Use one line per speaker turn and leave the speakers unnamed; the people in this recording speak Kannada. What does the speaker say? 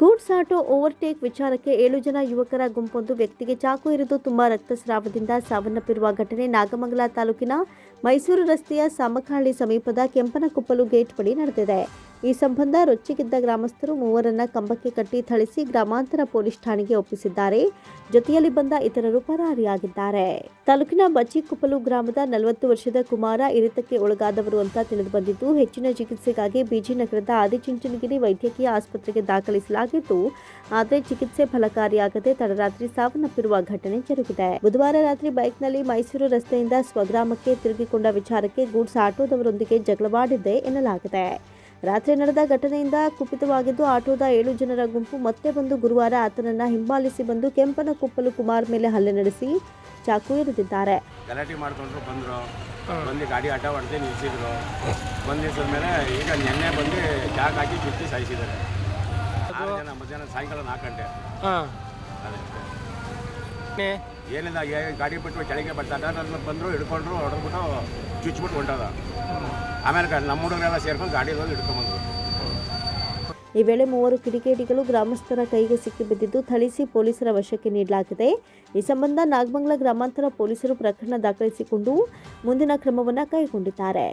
ಗೂಡ್ಸ್ ಆಟೋ ಓವರ್ಟೇಕ್ ವಿಚಾರಕ್ಕೆ ಏಳು ಜನ ಯುವಕರ ಗುಂಪೊಂದು ವ್ಯಕ್ತಿಗೆ ಚಾಕು ಇರಿದು ತುಂಬಾ ರಕ್ತಸ್ರಾವದಿಂದ ಸಾವನ್ನಪ್ಪಿರುವ ಘಟನೆ ನಾಗಮಂಗಲ ತಾಲೂಕಿನ ಮೈಸೂರು ರಸ್ತೆಯ ಸಾಮಕಹಳ್ಳಿ ಸಮೀಪದ ಕೆಂಪನಕೊಪ್ಪಲು ಗೇಟ್ ಬಳಿ ನಡೆದಿದೆ. ಈ ಸಂಬಂಧ ರೊಚ್ಚಿಗಿದ್ದ ಗ್ರಾಮಸ್ಥರು ಮೂವರನ್ನ ಕಂಬಕ್ಕೆ ಕಟ್ಟಿ ಥಳಿಸಿ ಗ್ರಾಮಾಂತರ ಪೊಲೀಸ್ ಠಾಣೆಗೆ ಒಪ್ಪಿಸಿದ್ದಾರೆ. ಜೊತೆಯಲ್ಲಿ ಬಂದ ಇತರರು ಪರಾರಿಯಾಗಿದ್ದಾರೆ. ತಾಲೂಕಿನ ಬಚ್ಚಿಕುಪಲು ಗ್ರಾಮದ ನಲವತ್ತು ವರ್ಷದ ಕುಮಾರ ಇರಿತಕ್ಕೆ ಒಳಗಾದವರು ಅಂತ ತಿಳಿದು ಬಂದಿದ್ದು, ಹೆಚ್ಚಿನ ಚಿಕಿತ್ಸೆಗಾಗಿ ಬಿಜಿನಗರದ ಆದಿಚುಂಚನಗಿರಿ ವೈದ್ಯಕೀಯ ಆಸ್ಪತ್ರೆಗೆ ದಾಖಲಿಸಲಾಗಿದ್ದು, ಆದರೆ ಚಿಕಿತ್ಸೆ ಫಲಕಾರಿಯಾಗದೆ ತಡರಾತ್ರಿ ಸಾವನ್ನಪ್ಪಿರುವ ಘಟನೆ ಜರುಗಿದೆ. ಬುಧವಾರ ರಾತ್ರಿ ಬೈಕ್ನಲ್ಲಿ ಮೈಸೂರು ರಸ್ತೆಯಿಂದ ಸ್ವಗ್ರಾಮಕ್ಕೆ ತಿರುಗಿಕೊಂಡ ವಿಚಾರಕ್ಕೆ ಗೂಡ್ಸ್ ಆಟೋದವರೊಂದಿಗೆ ಜಗಳವಾಡಿದ್ದೆ ಎನ್ನಲಾಗಿದೆ. ರಾತ್ರಿ ನಡೆದ ಘಟನೆಯಿಂದ ಕುಪಿತವಾಗಿದ್ದು ಆಟೋದ ಏಳು ಜನರ ಗುಂಪು ಮತ್ತೆ ಬಂದು ಗುರುವಾರ ಆತನನ್ನ ಹಿಂಬಾಲಿಸಿ ಬಂದು ಕೆಂಪನ ಕುಪ್ಪಲು ಕುಮಾರ್ ಮೇಲೆ ಹಲ್ಲೆ ನಡೆಸಿ ಚಾಕು ಇರುತ್ತಿದ್ದಾರೆ
ಗಲಾಟೆ ಮಾಡ್ಕೊಂಡ್ರು ಬಂದರು. ಬಂದು ಗಾಡಿ ಅಡ್ಡ ಹೊಡೆದು ನಿಲ್ಲಿಸಿದ್ರು. ಬಂದಿಸಿದ ಮೇಲೆ ಈಗ ನೆನ್ನೆ ಬಂದು ಜಾಗ ಹಾಕಿ ಚುಚ್ಚಿ ಸಾಯಿಸಿದ್ದಾರೆ. ಆರು ಜನ ಮಧ್ಯಾಹ್ನ ಸಾಯಂಕಾಲ ನಾಲ್ಕು ಗಂಟೆ.
ಹಾಂ.
ಅದೇ. ಏನಿಲ್ಲ ಏ ಗಾಡಿ ಬಿಟ್ಟು ಕೆಳಗೆ ಬರ್ತಾರೆ ನನ್ನ ಬಂದರು ಹಿಡ್ಕೊಂಡ್ರು ಹೊಡೆದ್ಬಿಟ್ಟು ಚುಚ್ಬಿಟ್ಟು ಹೊಂಟದ. ಆಮೇಲೆ ನಮ್ಮ ಹುಡುಗರೆಲ್ಲ ಸೇರ್ಕೊಂಡು ಗಾಡಿ ಹೋಗಿ ಹಿಡ್ಕೊಂಬಂದ್ರು.
ಈ ವೇಳೆ ಮೂವರು ಕಿಡಿಗೇಡಿಗಳು ಗ್ರಾಮಸ್ಥರ ಕೈಗೆ ಸಿಕ್ಕಿಬಿದ್ದಿದ್ದು ಥಳಿಸಿ ಪೊಲೀಸರ ವಶಕ್ಕೆ ನೀಡಲಾಗಿದೆ. ಈ ಸಂಬಂಧ ನಾಗಮಂಗಲ ಗ್ರಾಮಾಂತರ ಪೊಲೀಸರು ಪ್ರಕರಣ ದಾಖಲಿಸಿಕೊಂಡು ಮುಂದಿನ ಕ್ರಮವನ್ನು ಕೈಗೊಂಡಿದ್ದಾರೆ.